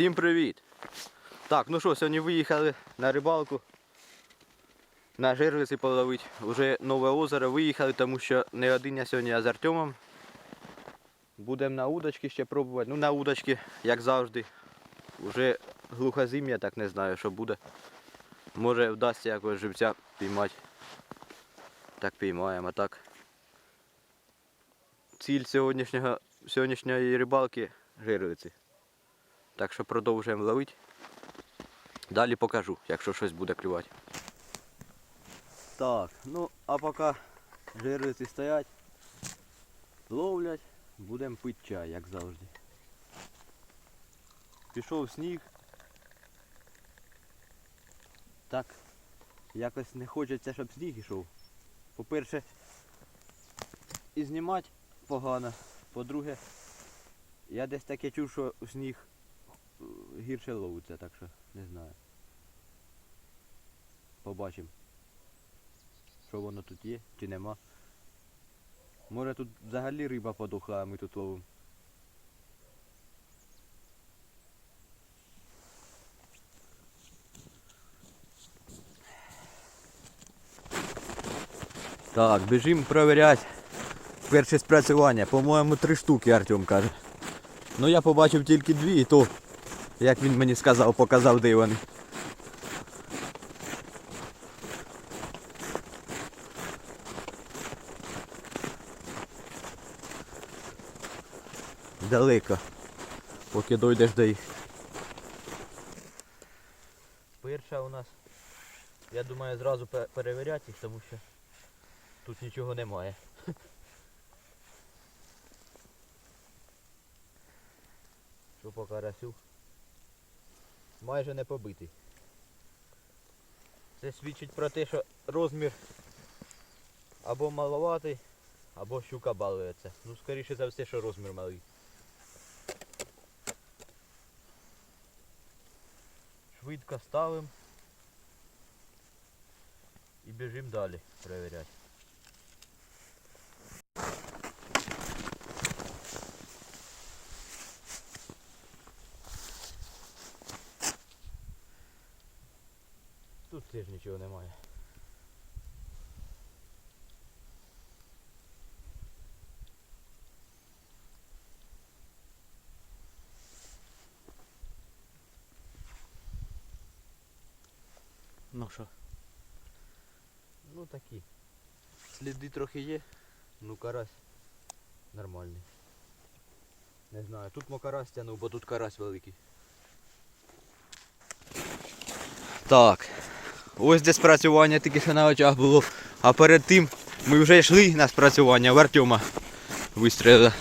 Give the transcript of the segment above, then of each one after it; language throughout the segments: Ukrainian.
Всім привіт! Так, ну що, сьогодні виїхали на рибалку. На жерлиці половить. Уже нове озеро виїхали, тому що не один я сьогодні а з Артемом. Будемо на удочки ще пробувати. Ну на удочки, як завжди. Уже глухозим'я, так не знаю, що буде. Може вдасться якогось живця піймати. Так піймаємо, а так. Ціль сьогоднішнього, сьогоднішньої рибалки жерлиці. Так що продовжуємо ловити. Далі покажу, якщо щось буде клювати. Так, ну а поки жерлиці стоять, ловлять, будемо пити чай, як завжди. Пішов сніг. Так, якось не хочеться, щоб сніг ішов. По-перше, і знімати погано. По-друге, я десь таке чув, що сніг гірше ловиться, так що не знаю. Побачимо. Що воно тут є, чи нема. Може тут взагалі риба подохла, а ми тут ловимо. Так, біжимо перевіряти перше спрацювання. По-моєму, три штуки Артем каже. Ну я побачив тільки дві, і то, як він мені сказав, показав, де вони. Далеко, поки дойдеш до їх. Перша у нас, я думаю, зразу пе- перевіряти їх, тому що тут нічого немає. Що по карасю? Майже не побитий. Це свідчить про те, що розмір або маловатий, або щука балується. Ну, скоріше за все, що розмір малий. Швидко ставимо і біжимо далі перевіряти. Тут теж нічого немає. Ну що? Ну такі. Сліди трохи є, ну карась нормальний. Не знаю, тут мо карась тянув, бо тут карась великий. Так. Ось де спрацювання тільки що на очах було. А перед тим ми вже йшли на спрацювання в Артема. Вистрілили.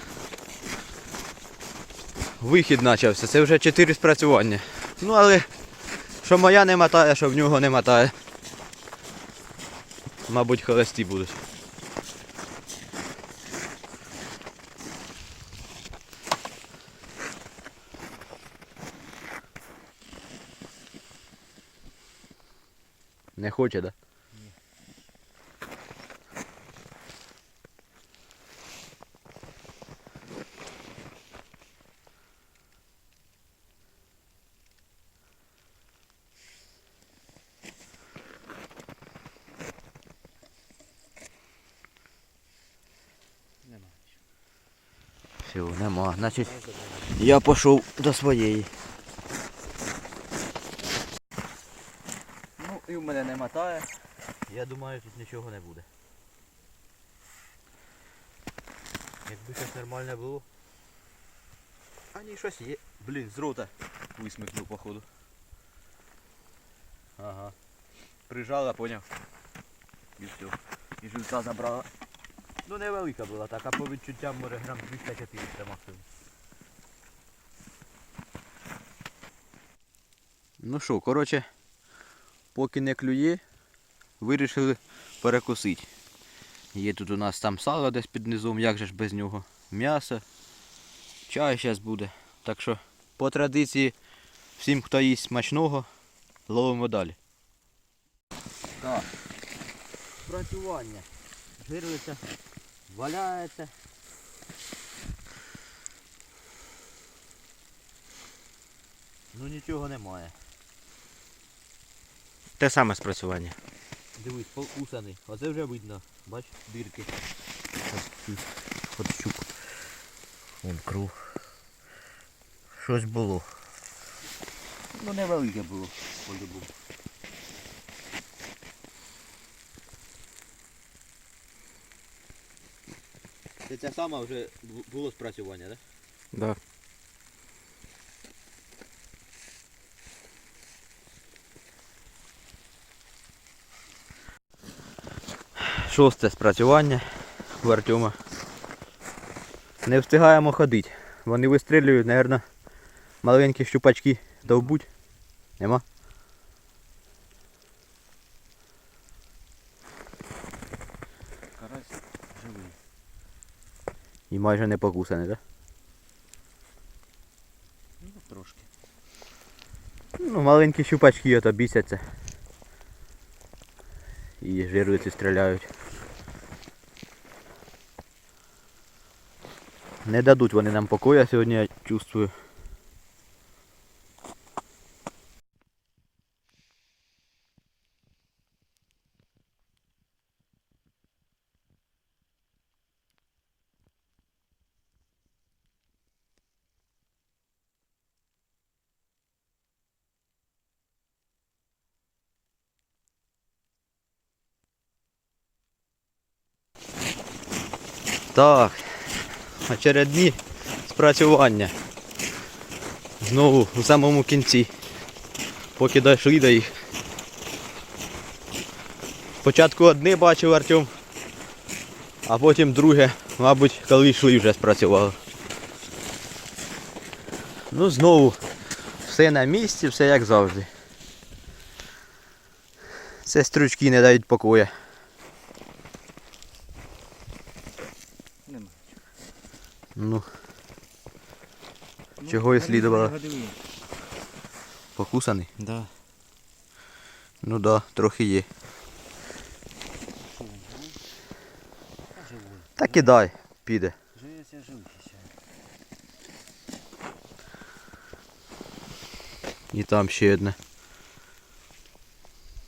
Вихід почався. Це вже 4 спрацювання. Ну але що моя не мотає, що в нього не мотає. Мабуть, холості будуть. Не хоче, да? Ні. Нема. Все, нема. Значить, я пішов до своєї. Ну і в мене не мотає. Я думаю, тут нічого не буде. Якби щось нормальне було. А ні, щось є. Блін, з рота висмикнув походу. Ага. Прижала, поняв. І все. І живця забрала. Ну невелика була так, а по відчуттям може грам 300-400 максимум. Ну що, коротше, поки не клює, вирішили перекусити. Є тут у нас там сало десь під низом, як же ж без нього. М'ясо, чай зараз буде. Так що по традиції всім, хто їсть смачного, ловимо далі. Так. Працювання. Жирлиця валяється. Ну нічого немає. Те саме спрацювання. Дивись, покусаний. Оце вже видно. Бач, дірки. От щук. Вон кров. Щось було. Ну невелике було, по-любому. Це ця сама вже було спрацювання, так? Да. Шосте спрацювання в Артема. Не встигаємо ходити. Вони вистрілюють, мабуть, маленькі щупачки довбуть. Нема? Карась живий. І майже не покусаний, так? Ну, трошки. Ну, маленькі щупачки ото бісяться. І жируються, стріляють. Не дадуть вони нам покоя сьогодні, я чувствую. Так, очередні спрацювання. Знову у самому кінці. Поки дійшли до їх. Спочатку одне бачив Артем, а потім друге, мабуть, коли йшли вже спрацювало. Ну знову все на місці, все як завжди. Це стручки не дають покоя. Нема. Ну, Чого і слідувало. покусаний. Да. Ну да, трохи є. Та кидай, піде. І там ще одне.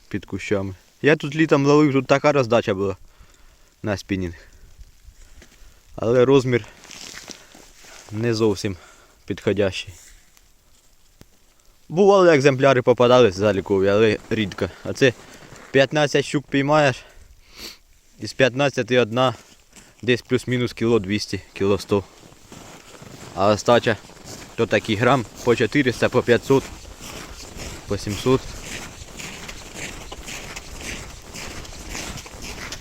Під кущами. Я тут літом ловив, тут така роздача була на спінінг. Але розмір не зовсім підходящий. Бували екземпляри попадались залікові, але рідко. А це 15 щук піймаєш. Із 15 одна десь плюс-мінус кіло 200, кіло 100. А остача то такий грам по 400, по 500, по 700.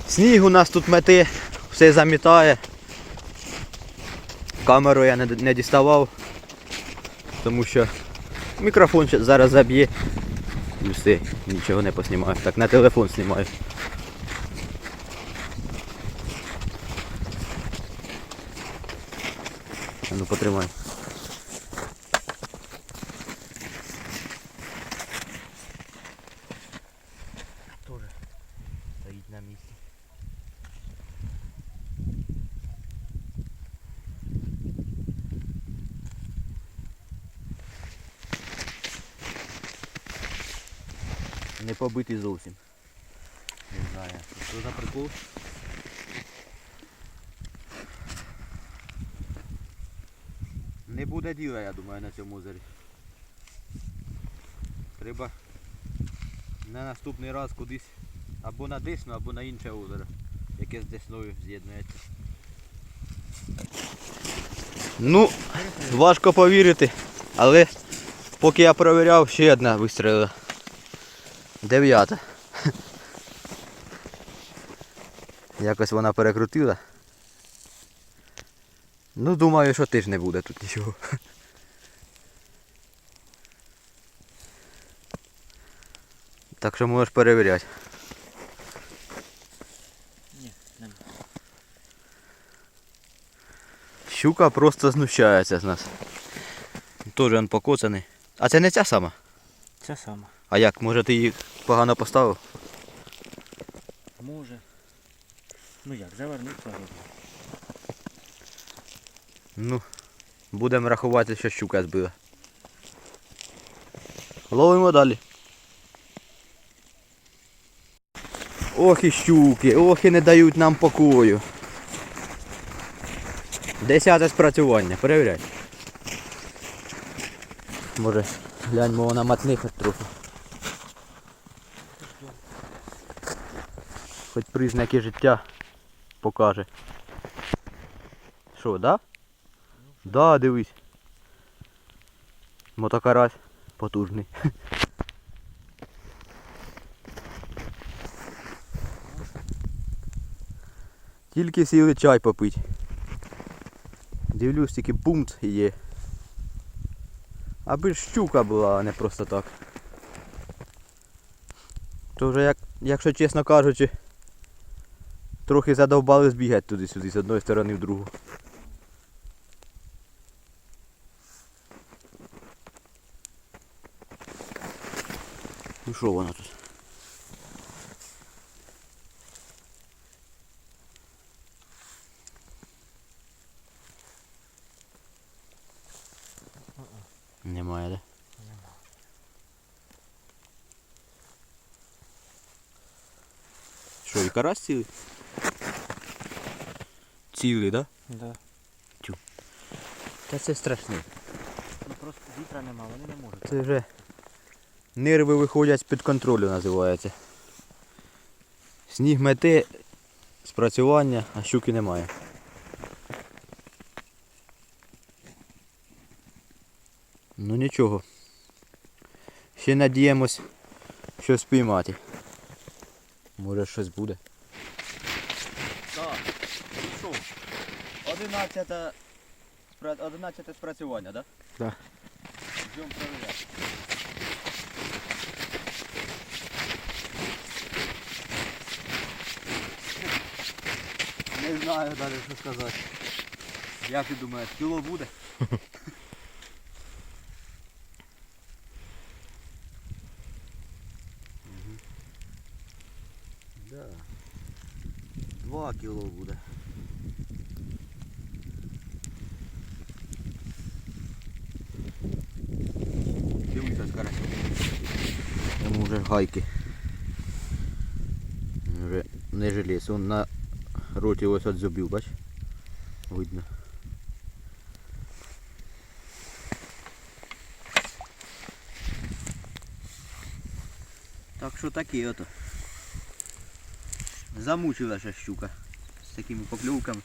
Сніг у нас тут мете, все замітає. Камеру я не, не діставав, тому що мікрофон зараз заб'є. І все, нічого не поснімаю. Так на телефон знімаю. Ну потримай. Тоже стоїть на місці. Не побитий зовсім. Не знаю. Що за прикол? Не буде діла, я думаю, на цьому озері. Треба на наступний раз кудись або на Десну, або на інше озеро, яке з Десною з'єднується. Ну, важко повірити, але поки я перевіряв, ще одна вистрілила. Дев'ята. Якось вона перекрутила. Ну, думаю, що теж не буде тут нічого. Так що можеш перевіряти. Ні, нема. Щука просто знущається з нас. Теж він покоцаний. А це не ця сама? Це саме. А як, може ти її погано поставив? Може. Ну як, завернуть погоду. Ну, будемо рахувати, що щука збила. Ловимо далі. Ох і щуки, ох і не дають нам покою. Десяте спрацювання, перевіряй. Може, гляньмо вона матне хоч трохи. Признаки життя покаже. Що, да? Да, дивись. Мотокарась потужний. Тільки сіли чай попить. Дивлюсь, тільки бумт є. Аби ж щука була, а не просто так. То вже, як, якщо чесно кажучи, трохи задовбали збігати туди-сюди, з одної сторони в другу. Ну що вона тут? Немає, да? Що, і карась цілий? Цілий, да? Да. Та це страшно. Ну просто вітра нема, вони не можуть. Це вже нерви виходять з-під контролю називається. Сніг мете, спрацювання, а щуки немає. Ну нічого. Ще надіємось щось спіймати. Може щось буде. 11 11 спрацювання, так? Да. Йдемо перевіряти. Не знаю далі що сказати. Як ти думаєш, кіло буде? Мгм. Да. Два кіло буде. Гайки. Вже не желез. Он на роті ось от зубів, бач? Видно. Так що такі ото. Замучила ще щука з такими покльовками.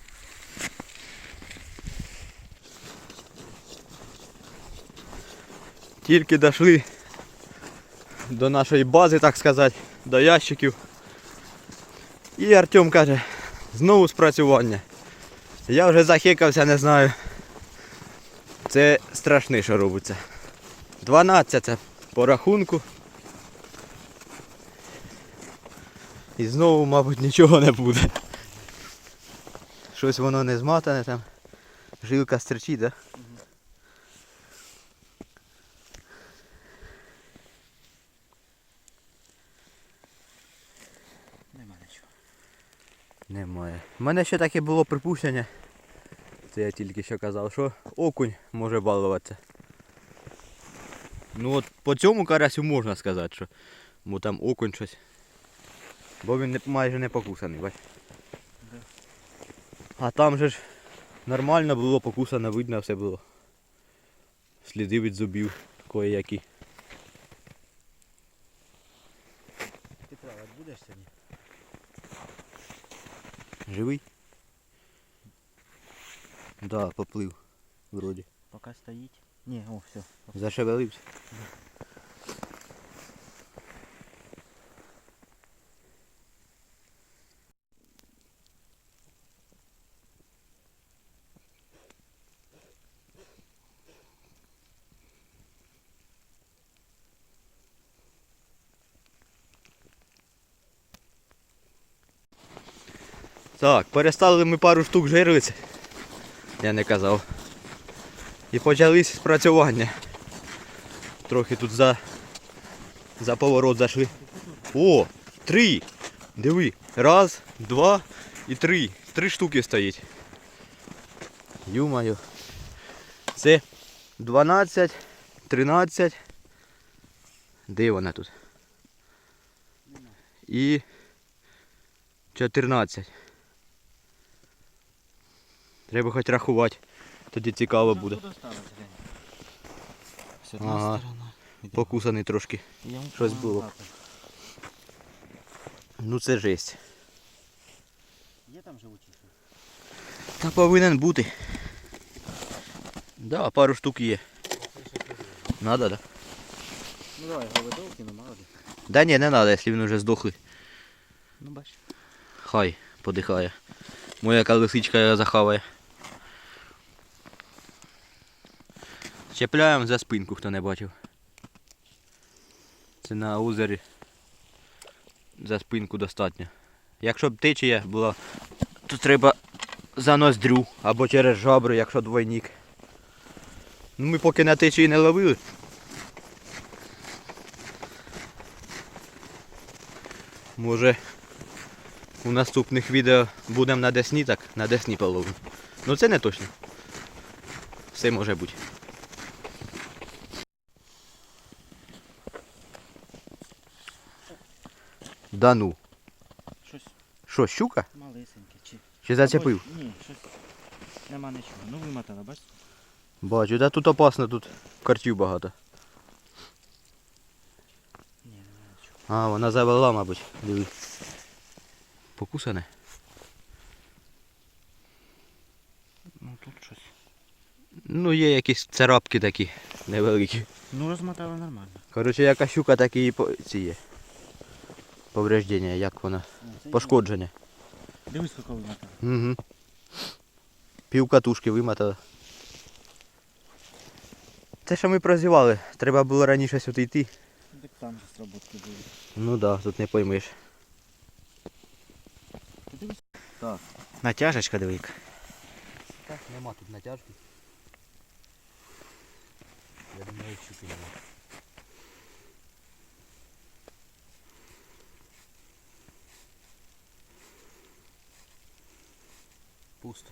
Тільки дійшли до нашої бази, так сказати, до ящиків. І Артем каже, знову спрацювання. Я вже захекався, не знаю. Це страшне, що робиться. 12 це по рахунку. І знову, мабуть, нічого не буде. Щось воно не зматане там. Жилка стерчить, так? Да? Нема нічого. Немає. У мене ще таке було припущення. Це я тільки що казав, що окунь може балуватися. Ну от по цьому карасю можна сказати, що бо там окунь щось. Бо він не, майже не покусаний, бач. А там же ж нормально було покусано, видно все було. Сліди від зубів кої-які. Ти плавати будеш сьогодні? Живий? Да, поплив. Вроді. Поки стоїть. Ні, о, все. Зашевелився. Так, перестали ми пару штук жерлиць. Я не казав. І почались спрацювання. Трохи тут за, за поворот зайшли. О, три! Диви. Раз, два і три. Три штуки стоїть. Юмаю. Це 12, 13, Де вона тут? І 14. Треба хоч рахувати. Тоді цікаво буде. Ага. Покусаний трошки. Щось було. Ну це жесть. Є там живучі? Та повинен бути. Да, пару штук є. Надо, да? Ну давай, голодовки, ну мало ли. Да ні, не надо, якщо він вже здохлий. Ну бач. Хай подихає. Моя колесичка його захаває. Чіпляємо за спинку, хто не бачив. Це на озері. За спинку достатньо. Якщо б течія була, то треба за ноздрю або через жабри, якщо двойник. Ну ми поки на течії не ловили. Може у наступних відео будемо на Десні, так на Десні половимо. Ну це не точно. Все може бути. Да ну. Щось Що, щука? малесеньке. Чи... Чи зачепив? Або- Ні, щось. Нема нічого. Ну вимотала, бач? Бачу, да тут опасно, тут картів багато. Ні, нема нічого. А, вона завела, мабуть. Диви. Покусане? Ну тут щось. Ну, є якісь царапки такі невеликі. Ну розмотала нормально. Коротше, яка щука, так і по... ці є. Повреждення, як вона. О, Пошкодження. Дивись, скільки вимотала. Угу. Пів катушки вимотали. Те, що ми прозівали, треба було раніше сюди йти. Так там же сработки були. Ну да, тут не поймеш. Так. Натяжечка дивик. Так, нема тут натяжки. Я думаю, щуки нема. Пусто.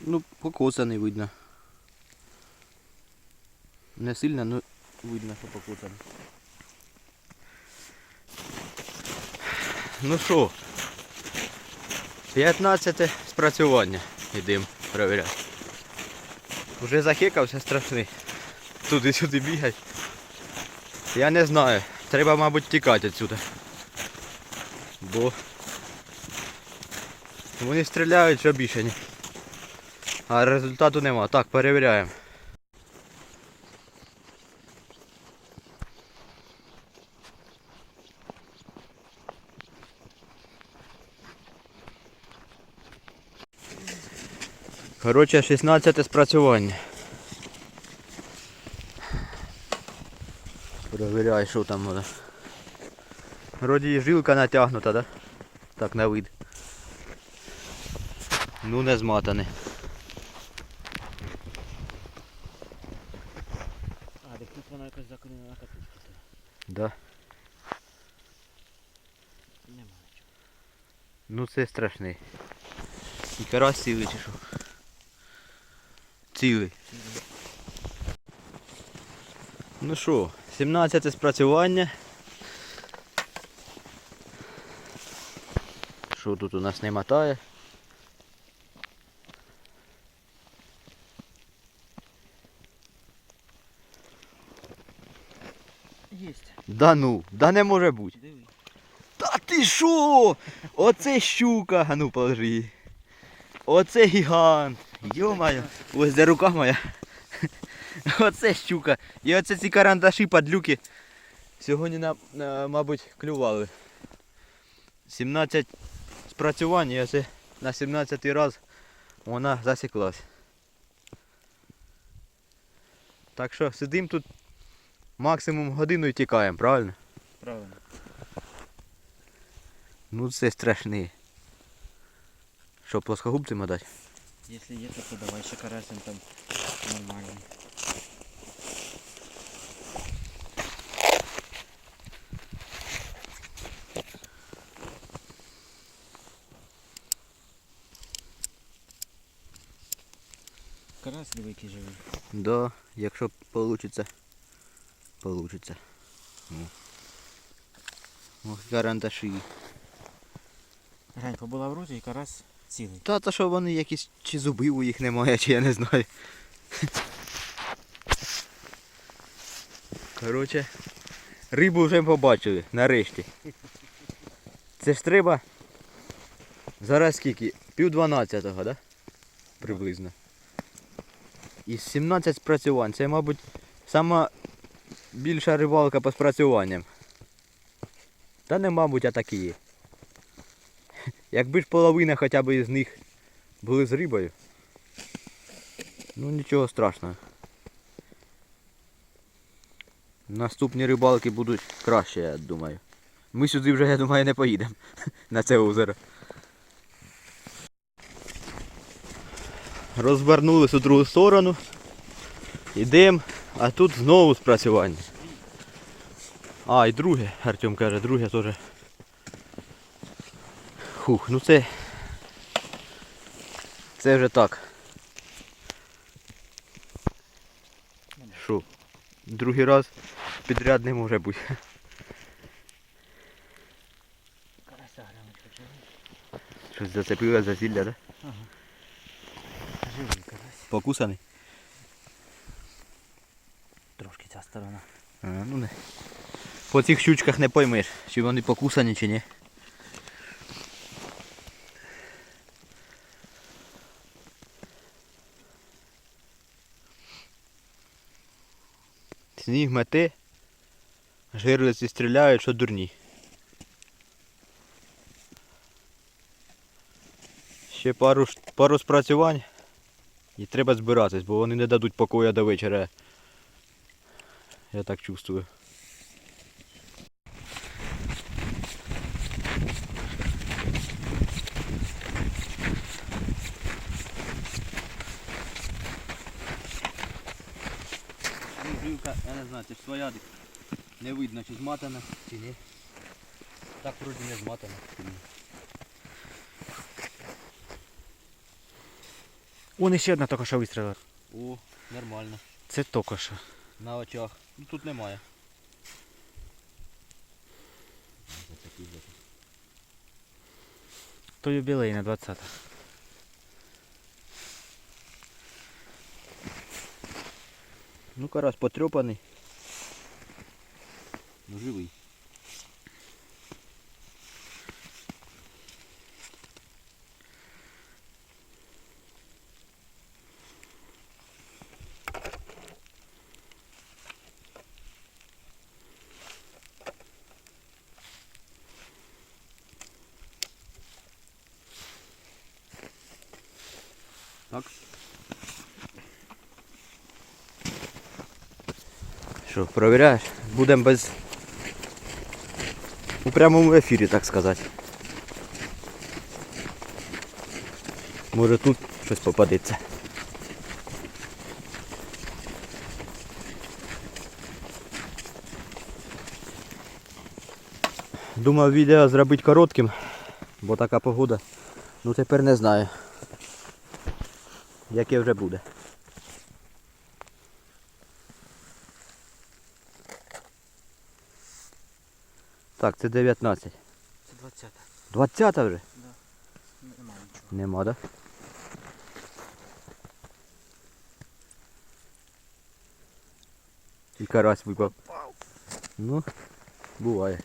Ну, покоцаний видно. Не сильно, но видно, що покоцаний. Ну що, 15 спрацювання. Йдемо перевіряти. Уже захекався страшний. Туди-сюди бігать. Я не знаю. Треба, мабуть, тікати відсюди. Бо вони стріляють, що бішені. А результату нема. Так, перевіряємо. Коротше, 16 спрацювання. Перевіряй, що там буде. Вроді і жилка натягнута, да? Так на вид. Ну не зматане. А, так тут вона якось закинена на катушку. Да. Нема нічого. Ну це страшний. І карась цілий чи що? Цілий. Ну що, 17 спрацювання. Що тут у нас не мотає? Єсть. Да ну, да не може бути. Диви. Та ти що? Оце щука. А ну положи. Оце гігант. Йо-моє. Ось де рука моя. Оце щука. І оце ці карандаші падлюки. Сьогодні, мабуть, клювали. 17 спрацювань, і оце на 17 раз вона засіклась. Так що сидимо тут максимум годину і тікаємо, правильно? Правильно. Ну це страшний. Що, плоскогубцем дати? Якщо є, то давай ще карасим там нормальний. Карась який живий. Да, якщо получиться. Ну. Ох, карандаші. Глянь, побула в роті і карась цілий. Та то що вони якісь чи зубів у їх немає, чи я не знаю. Коротше, рибу вже побачили, нарешті. Це ж треба. Зараз скільки? Пів дванадцятого, да? Приблизно. Із 17 спрацювань. Це, мабуть, сама більша рибалка по спрацюванням. Та не мабуть, а так і є. Якби ж половина хоча б із них були з рибою. Ну нічого страшного. Наступні рибалки будуть краще, я думаю. Ми сюди вже, я думаю, не поїдемо на це озеро. Розвернулись у другу сторону. Ідемо, а тут знову спрацювання. А, і друге, Артем каже, друге теж. Хух, ну це. Це вже так. Що? Другий раз підряд не може бути. Щось зацепило за зілля, да? Живий карась. Покусаний? Трошки ця сторона. А, ну не. По цих щучках не поймеш, чи вони покусані, чи ні. Сніг мете, жирлиці стріляють, що дурні. Ще пару, пару спрацювань і треба збиратись, бо вони не дадуть покоя до вечора. Я так чувствую. Жилка, я не знаю, це ж своя не видно, чи зматана, чи ні. Так вроді не зматана. Он іще одна тільки що вистрілила. О, нормально. Це що. На очах. Ну тут немає. То юбілейна 20. Ну карась потрепаний. Ну живий. Що, провіряєш? Будемо без. У прямому ефірі, так сказати. Може тут щось попадеться. Думав відео зробити коротким, бо така погода. Ну тепер не знаю. Яке вже буде. Так, це 19. Це 20. 20 вже? Да. Нема нічого. Нема, да? І карась випав. Ну, буває.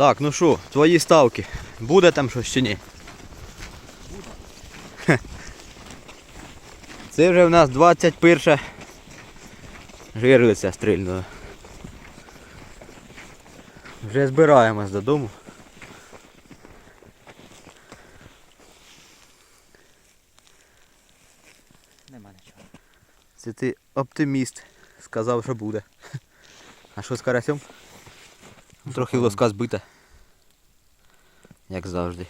Так, ну що, твої ставки. Буде там щось чи ні? Буде. Це вже в нас 21 жирлиця стрільнула. Вже збираємось додому. Нема нічого. Це ти оптиміст. Сказав, що буде. А що з карасем? Трохи лоска збита. Як завжди.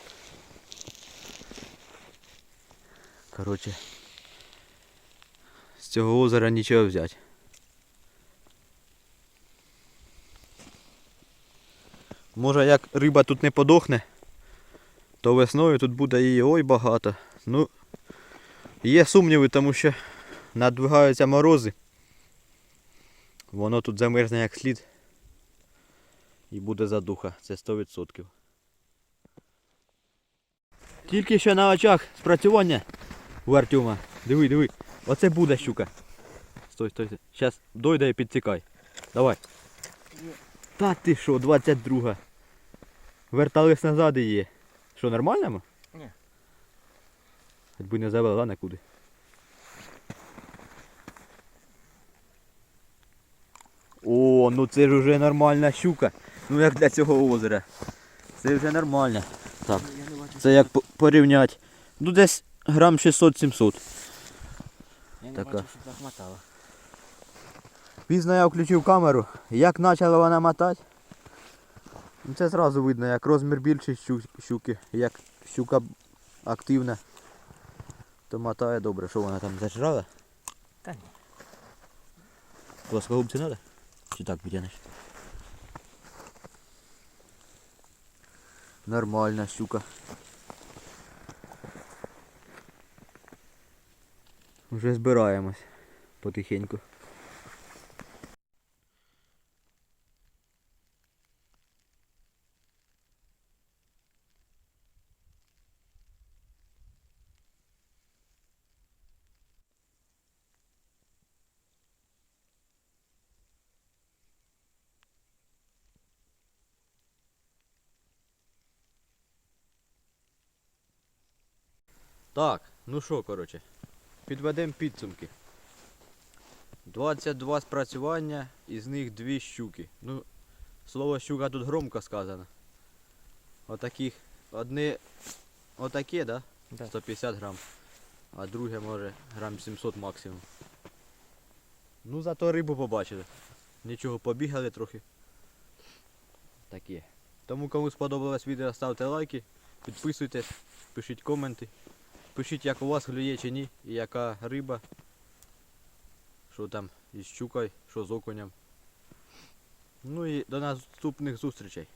Коротше. з цього озера нічого взяти. Може як риба тут не подохне, то весною тут буде її ой багато. Ну, є сумніви, тому що надвигаються морози. Воно тут замерзне як слід. І буде задуха, це 100%. Тільки що на очах спрацювання у Артема. Диви, диви. Оце буде щука. Стой, стой, стой. Щас дойде і підтікай. Давай. Та ти що, 22. Вертались назад і є. Що, нормально? Ні. Хоч би не завела нікуди. О, ну це ж вже нормальна щука. Ну як для цього озера. Це вже нормально. Так. Це як порівняти. Ну десь грам 600-700. Я не така. бачу, щоб так мотала. Пізно я включив камеру. Як почала вона мотати. Ну, Це зразу видно, як розмір більший щуки, як щука активна, то мотає добре. Що вона там зажрала? Та ні. Плоскогубці треба? Чи так витягнеш? Нормальна щука. Вже збираємось потихеньку. Так, ну що, коротше, підведемо підсумки. 22 спрацювання, із них дві щуки. Ну, слово щука тут громко сказано. Отаких, одне, отаке, да? Да. 150 грам, а друге може грам 700 максимум. Ну зато рибу побачили. Нічого, побігали трохи. Таке. Тому кому сподобалось відео, ставте лайки, підписуйтесь, пишіть коменти. Пишіть, як у вас клює чи ні, і яка риба. Що там із щукою, що з окунем. Ну і до наступних зустрічей.